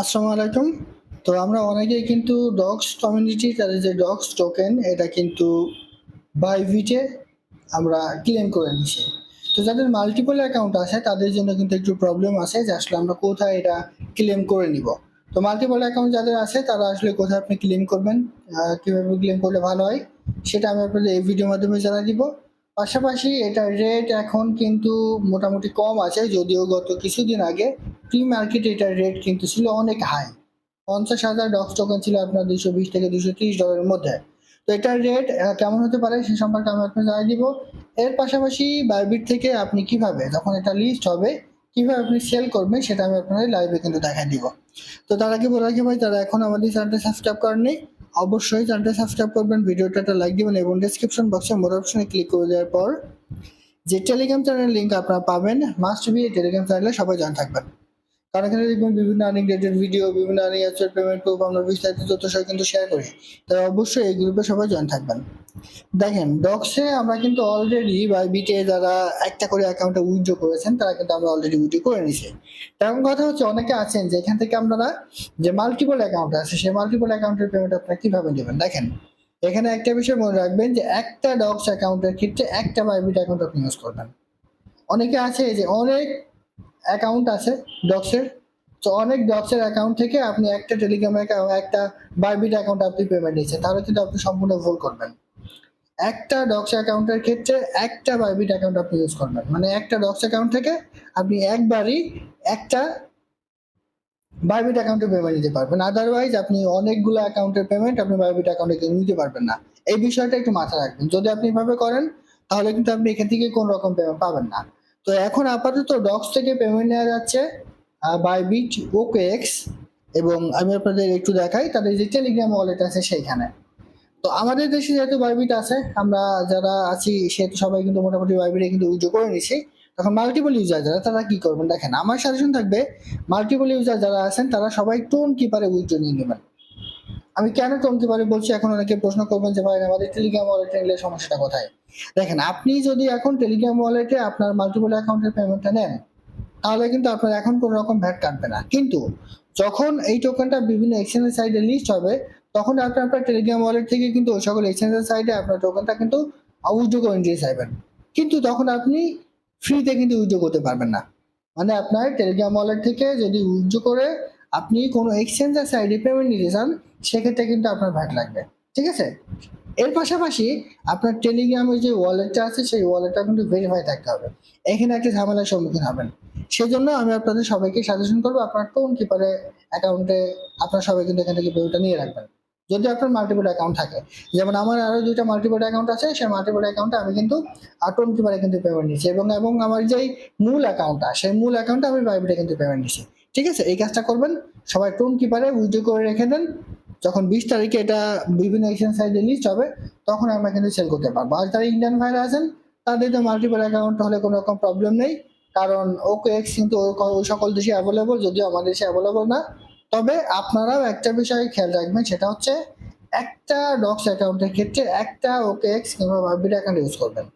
আসসালামু আলাইকুম। তো আমরা অনেকেই কিন্তু ডগস কমিউনিটি তাদের যে ডগস টোকেন এটা কিন্তু বাইভিটে আমরা ক্লেম করে নিছি। তো যাদের মাল্টিপল অ্যাকাউন্ট আছে, তাদের জন্য কিন্তু একটু প্রবলেম আছে যে আসলে আমরা কোথায় এটা ক্লেম করে নিব। তো মাল্টিপল অ্যাকাউন্ট যাদের আছে, তারা আসলে কোথায় আপনি ক্লেম করবেন কীভাবে ক্লেম করলে ভালো হয়, সেটা আমি আপনাদের এই ভিডিওর মাধ্যমে জানাই দিব। পাশাপাশি এটার রেট এখন কিন্তু মোটামুটি কম আছে, যদিও গত কিছুদিন আগে প্রি মার্কেটে এটার রেট কিন্তু ছিল অনেক হাই পঞ্চাশ হাজার ডক্স টোকেন ছিল আপনার দুশো বিশ থেকে দুশো তিরিশ ডলারের মধ্যে। তো এটার রেট কেমন হতে পারে সে সম্পর্কে আমি আপনাকে জানিয়ে দিব। এর পাশাপাশি বাইবিট থেকে আপনি কীভাবে, যখন এটা লিস্ট হবে, কীভাবে আপনি সেল করবেন, সেটা আমি আপনাদের লাইভে কিন্তু দেখাই দিব। তো তারা কি বলে রাখি ভাই তারা এখন আমাদের চ্যানেলটা সাবস্ক্রাইব করেননি অবশ্যই চ্যানেলটা সাবস্ক্রাইব করবেন ভিডিওটা একটা লাইক দিবেন এবং ডিসক্রিপশন বক্সে মোর অপশনে ক্লিক করে দেওয়ার পর যে টেলিগ্রাম চ্যানেলের লিঙ্ক আপনারা পাবেন মাস্ট বি টেলিগ্রাম চ্যানেলে সবাই জয়েন থাকবেন। কারণ এখানে দেখবেন বিভিন্ন আর্নিং রিলেটেড ভিডিও বিভিন্ন আর্নিং অ্যাপসের পেমেন্ট প্রুফ আমরা বিস্তারিত তথ্য সহ কিন্তু শেয়ার করি। তাই অবশ্যই এই গ্রুপে সবাই জয়েন থাকবেন। দেখেন ডক্সে আমরা কিন্তু অলরেডি বা বিটে যারা একটা করে অ্যাকাউন্টে উইথড্র করেছেন, তারা কিন্তু আমরা অলরেডি উইথড্র করে নিছি তেমন কথা হচ্ছে, অনেকে আছেন যে এখান থেকে আপনারা যে মাল্টিপল অ্যাকাউন্ট আছে, সেই মাল্টিপল অ্যাকাউন্টের পেমেন্ট আপনারা কীভাবে নেবেন? দেখেন, এখানে একটা বিষয় মনে রাখবেন যে একটা ডক্স অ্যাকাউন্টের ক্ষেত্রে একটা বাইবিট অ্যাকাউন্ট আপনি ইউজ করবেন। অনেকে আছে যে অনেক অ্যাকাউন্ট আছে ডক্সের তো অনেক ডক্সের অ্যাকাউন্ট থেকে আপনি একটা টেলিগ্রাম একটা বাইবিট অ্যাকাউন্ট আপনি পেমেন্ট নিচ্ছেন তাহলে কিন্তু আপনি সম্পূর্ণ ভুল করবেন। একটা ডক্স অ্যাকাউন্টের ক্ষেত্রে একটা বাইবিট অ্যাকাউন্ট আপনি ইউজ করবেন। মানে একটা ডক্স অ্যাকাউন্ট থেকে আপনি একবারই একটা বাইবিট অ্যাকাউন্টে পেমেন্ট নিতে পারবেন। আদারওয়াইজ আপনি অনেকগুলো অ্যাকাউন্টের পেমেন্ট আপনি বাইবিট অ্যাকাউন্টে নিতে পারবেন না। এই বিষয়টা একটু মাথায় রাখবেন। যদি আপনি এভাবে করেন, তাহলে কিন্তু আপনি এখান থেকে কোন রকম পেমেন্ট পাবেন না। তো এখন আপাতত ডক্স থেকে পেমেন্ট নেওয়া যাচ্ছে বাইবিট ওকে এক্স এবং আমি আপনাদের একটু দেখাই, তাদের যে টেলিগ্রাম ওয়ালেট আছে সেইখানে। তো আমাদের দেশে যেহেতু বাইবিট আছে, আমরা যারা আছি সেহেতু সবাই কিন্তু মোটামুটি বাইবিটে কিন্তু উইথড্র করে নিছি তখন মাল্টিপল ইউজার যারা, তারা কি করবেন? দেখেন, আমার সাজেশন থাকবে মাল্টিপল ইউজার যারা আছেন, তারা সবাই টোন কিপারে উইথড্র নিয়ে নেবেন। আমি কেন টোন কিপারে বলছি, এখন অনেকে প্রশ্ন করবেন যে, ভাই, আমাদের টেলিগ্রাম ওয়ালেটে নিলে সমস্যাটা কোথায়? দেখেন, আপনি যদি এখন টেলিগ্রাম ওয়ালেটে আপনার মাল্টিপল অ্যাকাউন্টের পেমেন্টটা নেন, তাহলে কিন্তু আপনার এখন কোনো রকম ভ্যাট কাটবে না। কিন্তু যখন এই টোকেনটা বিভিন্ন এক্সচেঞ্জের সাইডে লিস্ট হবে, তখন আপনি আপনার টেলিগ্রাম ওয়ালেট থেকে কিন্তু ওই সকল এক্সচেঞ্জের সাইডে আপনার টোকেনটা কিন্তু উইথড্র করে নিতে চাইবেন কিন্তু তখন আপনি ফ্রিতে কিন্তু উইথড্র করতে পারবেন না। মানে আপনার টেলিগ্রাম ওয়ালেট থেকে যদি উইথড্র করে আপনি কোনো এক্সচেঞ্জের সাইডে পেমেন্ট নিতে চান, সেক্ষেত্রে কিন্তু আপনার ভ্যাট লাগবে। ঠিক আছে? এর পাশাপাশি আপনার টেলিগ্রামের যে ওয়ালেটটা আছে, সেই ওয়ালেটটা কিন্তু ভেরিফাই থাকতে হবে। এখানে একটা ঝামেলার সম্মুখীন হবেন। সেজন্য আমি আপনাদের সবাইকে সাজেশন করব, আপনার টোন কিপারে অ্যাকাউন্টে আপনার সবাই কিন্তু এখান থেকে পেমেন্টটা নিয়ে রাখবেন। যদি আপনার মাল্টিপল অ্যাকাউন্ট থাকে, যেমন আমার আরও দুইটা মাল্টিপল অ্যাকাউন্ট আছে, সেই মাল্টিপল অ্যাকাউন্টে আমি কিন্তু টোন কিপারে কিন্তু পেমেন্ট নিচ্ছি এবং এবং আমার যেই মূল অ্যাকাউন্টটা সেই মূল অ্যাকাউন্টে আমি বাইবিটে কিন্তু পেমেন্ট নিচ্ছি। ঠিক আছে, এই কাজটা করবেন, সবাই টোন কিপারে উইথড্র করে রেখে দেন, যখন বিশ তারিখে এটা বিভিন্ন এক্সচেঞ্জ সাইডে লিস্ট হবে, তখন আমরা কিন্তু সেল করতে পারব। আর যারা ইন্ডিয়ান ভাইরা আছেন, তাদের তো মাল্টিপল অ্যাকাউন্ট হলে কোনো রকম প্রবলেম নেই, কারণ ওকে এক্স কিন্তু ওই সকল দেশে অ্যাভেলেবল যদিও আমাদের দেশে অ্যাভেলেবল না। তবে আপনারাও একটা বিষয়ে খেয়াল রাখবেন, সেটা হচ্ছে একটা ডক্স অ্যাকাউন্টের ক্ষেত্রে একটা ওকে এক্স কিংবা বাইবিট অ্যাকাউন্ট ইউজ করবেন।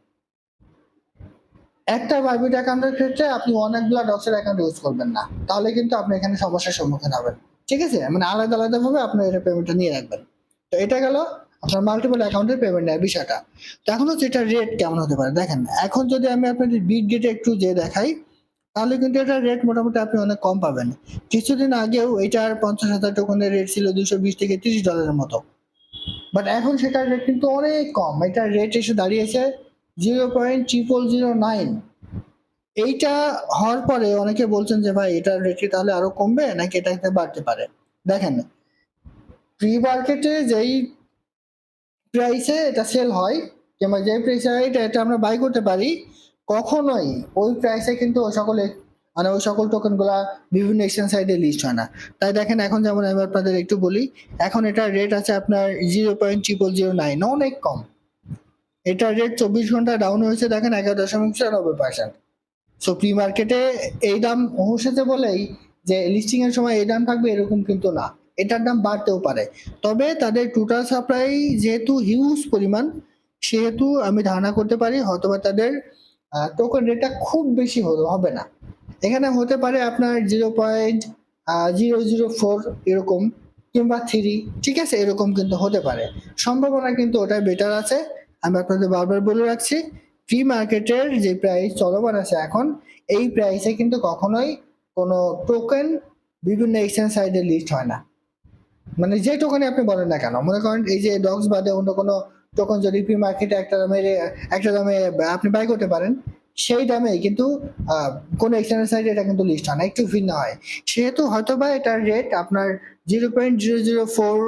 একটা বাইবিট অ্যাকাউন্টের ক্ষেত্রে আপনি অনেকগুলো ডক্সের অ্যাকাউন্ট ইউজ করবেন না। তাহলে কিন্তু আপনি এখানে সমস্যার সম্মুখীন হবেন। ঠিক আছে? মানে আলাদা আলাদা ভাবে আপনার এটা পেমেন্টটা নিয়ে রাখবেন। তো এটা গেল আপনার মাল্টিপল অ্যাকাউন্টের পেমেন্ট নেওয়ার বিষয়টা। তো এখন হচ্ছে এটা রেট কেমন হতে পারে? দেখেন, এখন যদি আমি আপনাদের বিট গেটে একটু যে দেখাই, তাহলে কিন্তু এটার রেট মোটামুটি আপনি অনেক কম পাবেন। কিছুদিন আগেও এটার পঞ্চাশ হাজার টোকনের রেট ছিল দুশো বিশ থেকে তিরিশ ডলারের মতো। বাট এখন সেটার রেট কিন্তু অনেক কম। এটার রেট এসে দাঁড়িয়েছে zero point triple zero nine এইটা হওয়ার পরে অনেকে বলছেন যে, ভাই, এটার রেট তাহলে আরও কমবে নাকি এটাতে বাড়তে পারে? দেখেন প্রি মার্কেটে যেই প্রাইসে এটা সেল হয়, কিংবা যে প্রাইসে এটা এটা আমরা বাই করতে পারি, কখনোই ওই প্রাইসে কিন্তু ওই সকল মানে ওই সকল টোকেনগুলা বিভিন্ন এক্সচেঞ্জ সাইডে লিস্ট হয় না। তাই দেখেন, এখন যেমন আমি আপনাদের একটু বলি, এখন এটার রেট আছে আপনার zero point triple zero nine অনেক কম। এটার রেট চব্বিশ ঘণ্টা ডাউন হয়েছে, দেখেন এগারো দশমিক ছিয়ানব্বই পার্সেন্ট সো প্রি মার্কেটে এই দাম বসেছে বলেই যে লিস্টিং এর সময় এই দাম থাকবে, এরকম কিন্তু না। এটার দাম বাড়তেও পারে। তবে তাদের টোটাল সাপ্লাই যেহেতু হিউজ পরিমাণ, সেহেতু আমি ধারণা করতে পারি হয়তোবা তাদের টোকেন রেটটা খুব বেশি হবে না। এখানে হতে পারে আপনার zero point zero zero four এরকম কিংবা থ্রি ঠিক আছে? এরকম কিন্তু হতে পারে। সম্ভাবনা কিন্তু ওটাই বেটার আছে। আমি আপনাদের বারবার বলে রাখছি ফ্রি মার্কেটের যে প্রাইস চলমান আছে এখন, এই প্রাইসে কিন্তু কখনোই কোনো টোকেন বিভিন্ন এক্সচেঞ্জ সাইডে লিস্ট হয় না। মানে যে টোকেনে আপনি বলেন না কেন, মনে করেন এই যে ডগস বাদে অন্য কোনো টোকন যদি প্রি মার্কেটে একটা দামে একটা দামে আপনি বাই করতে পারেন, সেই দামে কিন্তু কোনো এক্সচেঞ্জ সাইডে এটা কিন্তু লিস্ট হয় না, একটু ভিন্ন হয়। সেহেতু হয়তো বা এটার রেট আপনার zero point zero zero four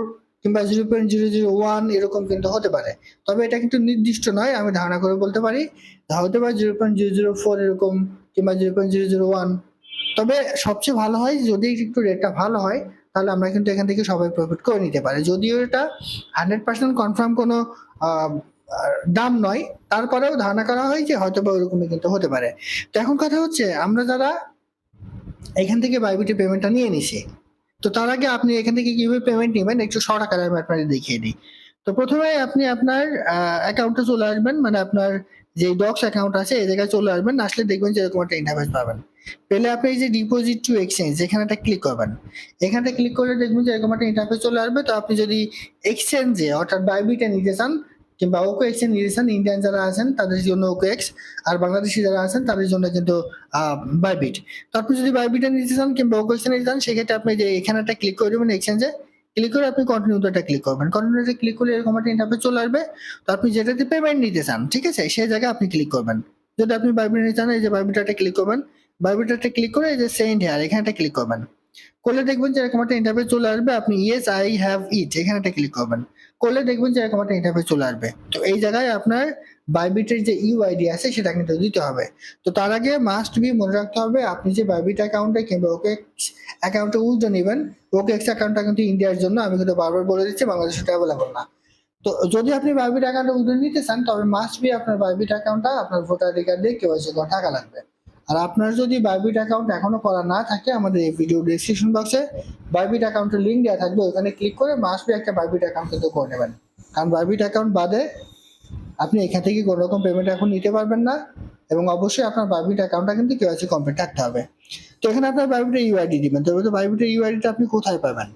কিংবা zero point zero zero one এরকম কিন্তু হতে পারে। তবে এটা কিন্তু নির্দিষ্ট নয়, আমি ধারণা করে বলতে পারি। হতে পারে zero point zero zero four এরকম কিংবা zero point zero zero one তবে সবচেয়ে ভালো হয়, যদি একটু রেটটা ভালো হয়, তাহলে আমরা কিন্তু এখান থেকে সবাই প্রফিট করে নিতে পারি। যদিও এটা হান্ড্রেড পার্সেন্ট কনফার্ম কোনো দাম নয়, তারপরেও ধারণা করা হয় যে হয়তো বা ওরকমই কিন্তু হতে পারে। তো এখন কথা হচ্ছে, আমরা যারা এখান থেকে বাইবিটি পেমেন্টটা নিয়ে নিছি তো তার আগে আপনি এখান থেকে কীভাবে পেমেন্ট নেবেন? একটু শর্ট আকারে আমি আপনাদের দেখিয়ে দিই। তো প্রথমে আপনি আপনার অ্যাকাউন্টে চলে আসবেন মানে আপনার যে ডক্স অ্যাকাউন্ট আছে, এই জায়গায় চলে আসবেন, আসলে দেখবেন যে এরকম একটা ইন্টারফেস পাবেন। পেলে আপনি এই যে ডিপোজিট টু এক্সচেঞ্জ এখানে একটা ক্লিক করবেন। এখানে ক্লিক করলে দেখবেন যে এরকম একটা ইন্টারফেস চলে আসবে। তো আপনি যদি এক্সচেঞ্জে অর্থাৎ বাইবিটে নিতে চান কিংবা ওকো এক্সচেঞ্জ নিতে চান ইন্ডিয়ান যারা আছেন, তাদের জন্য ওকো এক্স আর বাংলাদেশি যারা আছেন, তাদের জন্য কিন্তু বাইবিট তো আপনি যদি বাইবিটে নিতে চান কিংবা ওকো এক্সচেঞ্জ নিতে চান, সেক্ষেত্রে আপনি যে এখানে একটা ক্লিক করে দেবেন এক্সচেঞ্জে ক্লিক করে আপনি কন্টিনিউটা ক্লিক করবেন। কন্টিনিউতে ক্লিক করলে এরকম একটা ইন্টারফেস চলে আসবে। তো আপনি যেটাতে পেমেন্ট নিতে চান, ঠিক আছে? সেই জায়গায় আপনি ক্লিক করবেন। যদি আপনি বাইবিট নিতে চান, এই যে বাইবিটাতে ক্লিক করবেন। বাইবিটাতে ক্লিক করে এই যে সেন্ড হেয়ার এখানেটা ক্লিক করবেন। করলে দেখবেন যে এরকম একটা ইন্টারফেস চলে আসবে। আপনি ইয়েস আই হ্যাভ ইট এখানে একটা ক্লিক করবেন। করলে দেখবেন যে এরকম একটা ইন্টারফেস চলে আসবে। তো এই জায়গায় আপনার বাইবিটের যে ইউআইডি আছে সেটা কিন্তু দিতে হবে। তো তার আগে মাস্ট বি মনে রাখতে হবে, আপনি যে বাইবিট অ্যাকাউন্টে কিংবা ওকে অ্যাকাউন্টে উল্টো নেবেন, ওকে এক্স অ্যাকাউন্টটা কিন্তু ইন্ডিয়ার জন্য, আমি কিন্তু বারবার বলে দিচ্ছি, বাংলাদেশে অ্যাভেলেবল না। তো যদি আপনি বাইবিট অ্যাকাউন্টে উইথড্র নিতে চান, তবে মাস্ট বি আপনার বাইবিট অ্যাকাউন্টটা আপনার ভোটার আইডি কার্ড দিয়ে কেওয়াইসি টাকা লাগবে। আর আপনার যদি বাইবিট অ্যাকাউন্ট এখনও করা না থাকে, আমাদের এই ভিডিও ডিসক্রিপশন বক্সে বাইবিট অ্যাকাউন্টের লিঙ্ক দেওয়া থাকবে। ওখানে ক্লিক করে মাস্ট একটা বাইবিট অ্যাকাউন্ট কিন্তু করে নেবেন। কারণ বাইবিট অ্যাকাউন্ট বাদে আপনি এখান থেকে কোনো রকম পেমেন্ট এখন নিতে পারবেন না এবং অবশ্যই আপনার বাইবিট অ্যাকাউন্টটা কিন্তু কেওয়াইসি কমপ্লিট থাকতে হবে। তো এখানে আপনার বাইবিটের ইউআইডি দিবেন। তবে তো বাইবিটের ইউআইডিটা আপনি কোথায় পাবেন?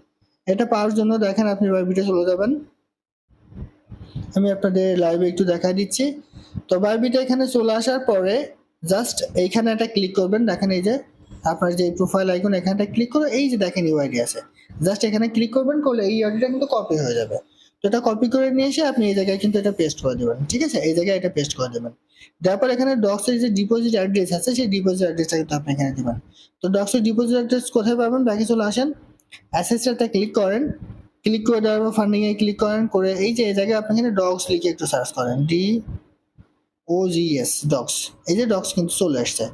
এটা পাওয়ার জন্য দেখেন আপনি বাইবিটে চলে যাবেন। আমি আপনাদের লাইভে একটু দেখা দিচ্ছি। তো বাইবিটে এখানে চলে আসার পরে জাস্ট এইখানে একটা ক্লিক করবেন, দেখেন এই যে, আপনার যে প্রোফাইল আইকন এখানটা ক্লিক করে এই যে দেখেন ইউআইডি আছে। জাস্ট এখানে ক্লিক করবেন, করলে এই আইডিটা কিন্তু কপি হয়ে যাবে। তো এটা কপি করে নিয়ে এসে আপনি এই জায়গায় কিন্তু এটা পেস্ট করে দেবেন, ঠিক আছে? এই জায়গায় এটা পেস্ট করে দেবেন। তারপর এখানে ডক্সের যে ডিপোজিট অ্যাড্রেস আছে, সেই ডিপোজিট অ্যাড্রেসটা কিন্তু আপনি এখানে দেবেন। তো ডক্সের ডিপোজিট অ্যাড্রেস কোথায় পাবেন? ব্যাকে চলে আসেন অ্যাসেসটাতে ক্লিক করেন। ক্লিক করে দেওয়ার পর ফান্ডিং এ ক্লিক করেন, করে এই যে, এই জায়গায় আপনি এখানে ডগস লিখে একটু সার্চ করেন D O G S docs এই যে ডক্স কিন্তু চলে আসছে।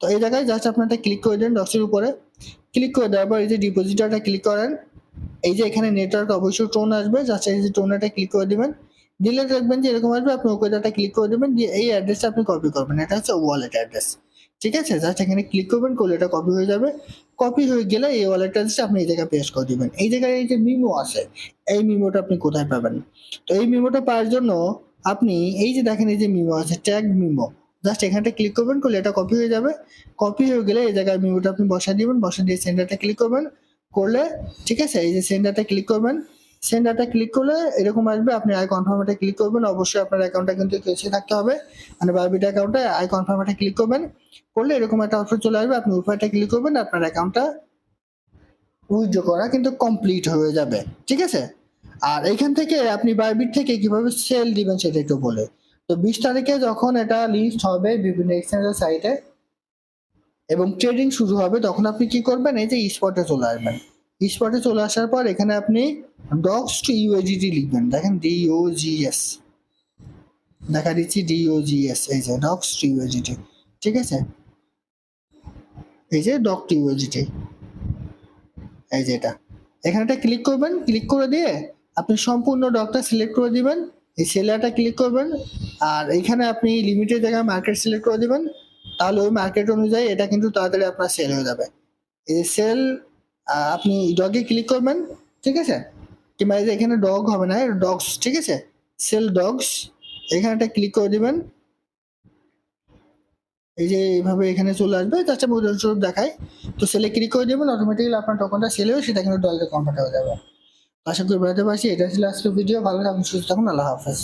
তো এই জায়গায় জাস্ট আপনি একটা ক্লিক করে দেন ডক্সের উপরে। ক্লিক করে দেওয়ার পর এই যে ডিপোজিটারটা ক্লিক করেন, এই যে এখানে নেটওয়ার্ক অবশ্যই টোন আসবে জাস্ট এই যে টোনাটা ক্লিক করে দিবেন। দিলে দেখবেন যে এরকম আসবে, আপনি ওকে ডাটা ক্লিক করে দেবেন, দিয়ে এই অ্যাড্রেসটা আপনি কপি করবেন। এটা হচ্ছে ওয়ালেট অ্যাড্রেস ঠিক আছে? জাস্ট এখানে ক্লিক করবেন, করলে এটা কপি হয়ে যাবে। কপি হয়ে গেলে এই ওয়ালেট অ্যাড্রেসটা আপনি এই জায়গায় পেস্ট করে দিবেন। এই জায়গায় এই যে মিমো আছে, এই মিমোটা আপনি কোথায় পাবেন? তো এই মিমোটা পাওয়ার জন্য আপনি এই যে দেখেন, এই যে মিমো আছে ট্যাগ মিমো। জাস্ট এখানটা ক্লিক করবেন, করলে এটা কপি হয়ে যাবে। কপি হয়ে গেলে এই জায়গায় মিমোটা আপনি বসা দিবেন বসা দিয়ে সেন্টারটা ক্লিক করবেন। করলে, ঠিক আছে, এই যে সেন্টারটা ক্লিক করবেন। সেন্টারটা ক্লিক করলে এরকম আসবে, আপনি আই কনফার্মটা ক্লিক করবেন। অবশ্যই আপনার অ্যাকাউন্টটা কিন্তু কেসে থাকতে হবে। মানে বারবিট অ্যাকাউন্টে আই কনফার্মটা ক্লিক করবেন। করলে এরকম একটা অপশন চলে আসবে, আপনি উপায়টা ক্লিক করবেন, আপনার অ্যাকাউন্টটা উইথড্র করা কিন্তু কমপ্লিট হয়ে যাবে। ঠিক আছে? আর এখান থেকে আপনি বাইবিট থেকে কীভাবে সেল দিবেন সেটা একটু বলে। তো বিশ তারিখে যখন এটা লিস্ট হবে বিভিন্ন এক্সচেঞ্জের সাইটে এবং ট্রেডিং শুরু হবে, তখন আপনি কি করবেন? এই যে স্পটে চলে আসবেন। স্পটে চলে আসার পর এখানে আপনি ডক্স টু ইউএজিটি লিখবেন। দেখেন ডিওজিএস দেখা দিচ্ছি ডিওজিএস এই যে ডক্স টু ইউএজিটি ঠিক আছে? এই যে ডক টু ইউএজিটি এই যে এটা। এখানে একটা ক্লিক করবেন। ক্লিক করে দিয়ে আপনি সম্পূর্ণ ডকটা সিলেক্ট করে দিবেন। এই সেলারটা ক্লিক করবেন। আর এখানে আপনি লিমিটেড জায়গায় মার্কেট সিলেক্ট করে দিবেন। তাহলে ওই মার্কেট অনুযায়ী এটা কিন্তু তাড়াতাড়ি আপনার সেল হয়ে যাবে। এই সেল আপনি ডগে ক্লিক করবেন, ঠিক আছে? কিংবা এই যে এখানে ডগ হবে না ডগস ঠিক আছে? সেল ডগস এখানে একটা ক্লিক করে দিবেন। এই যে এইভাবে এখানে চলে আসবে জাস্ট আমি উদাহরণস্বরূপ দেখায় তো সেলে ক্লিক করে দেবেন অটোমেটিক্যালি আপনার টোকনটা সেল হয়ে, সেটা কিন্তু ডলারে কনভার্ট হয়ে যাবে। আশা করি বেড়াতে পারছি এটা ছিল আজকের ভিডিও ভালো থাকুন সুস্থ থাকুন আল্লাহ হাফেজ।